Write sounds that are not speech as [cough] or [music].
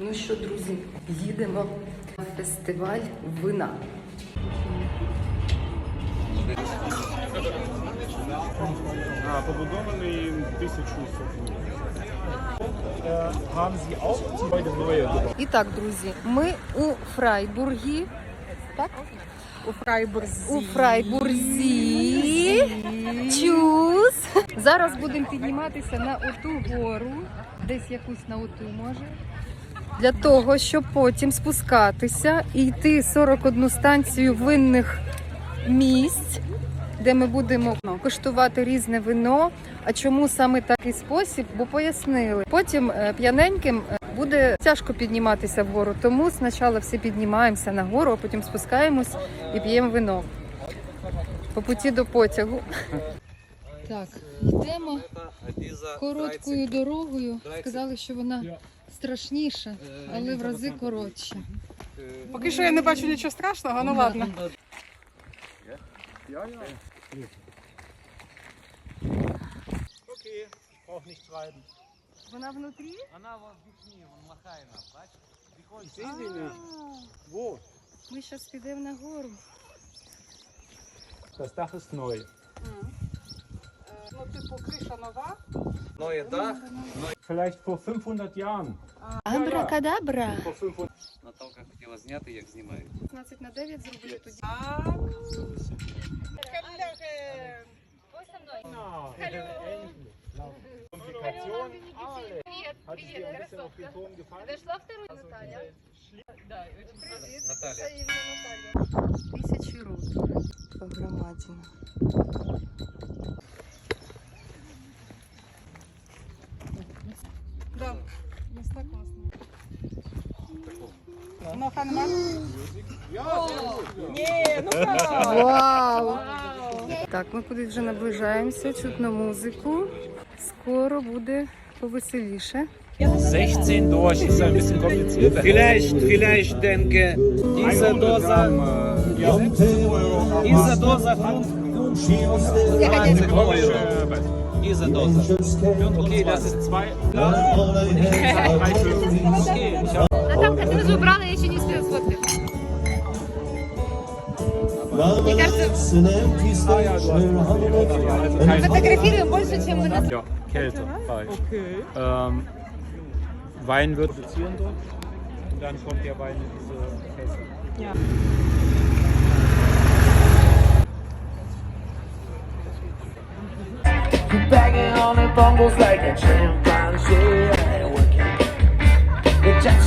Ну що, друзі, їдемо на фестиваль вина. А, побудований 1700 haben Sie auch die heute neue І так, друзі, ми у Фрайбургі. Так? У Фрайбурзі. У Фрайбурзі. Чус. Зараз будемо підніматися на оту гору, десь якусь на оту може. Для того, щоб потім спускатися і йти 41 станцію винних місць, де ми будемо коштувати різне вино. А чому саме такий спосіб? Бо пояснили. Потім е, п'яненьким е, буде тяжко підніматися вгору. Тому спочатку всі піднімаємося на гору, а потім спускаємось і п'ємо вино. По путі до потягу. Так, йдемо короткою дорогою. Сказали, що вона страшніша, але в рази коротша. Поки що я не бачу нічого страшного, ну ладно. Okay, braucht nicht treiben. Вона внутрі? Ich sehe sie nicht. Wo? Ми зараз підемо на гору. Das Dach ist neu. Ну, типу, криша нова. Neue Dach. Vielleicht vor 500 Jahren. Абракадабра. Vor 500 Наталка хотіла зняти, як знімають. 15 на 9 зробили тоді. Bisschen auf den Turm gefallen? Зайшла вторую Наталя. Наталя. Тисячі років по громадіну. Да. Класно. Ні, ну так. Вау! Так, ми кудись вже наближаємося, чутно музику. Скоро буде повеселіше. 16 durch, ist ein bisschen komplizierter. Vielleicht, vielleicht denke, diese Dose, Ja, 6 diese Dose 20 Euro. Diese Dose. Okay, das ist Zwei. [laughs] okay. Ich hab Наталка, ти вже обрала, я ще не встиг сфоткати. Фотографируем больше, чем мы на Ja, Kälte. Okay. Ähm, Wein wird produzieren dort. Und dann kommt der Wein in diese Fässer. Banging on the bongos like a chimpanzee.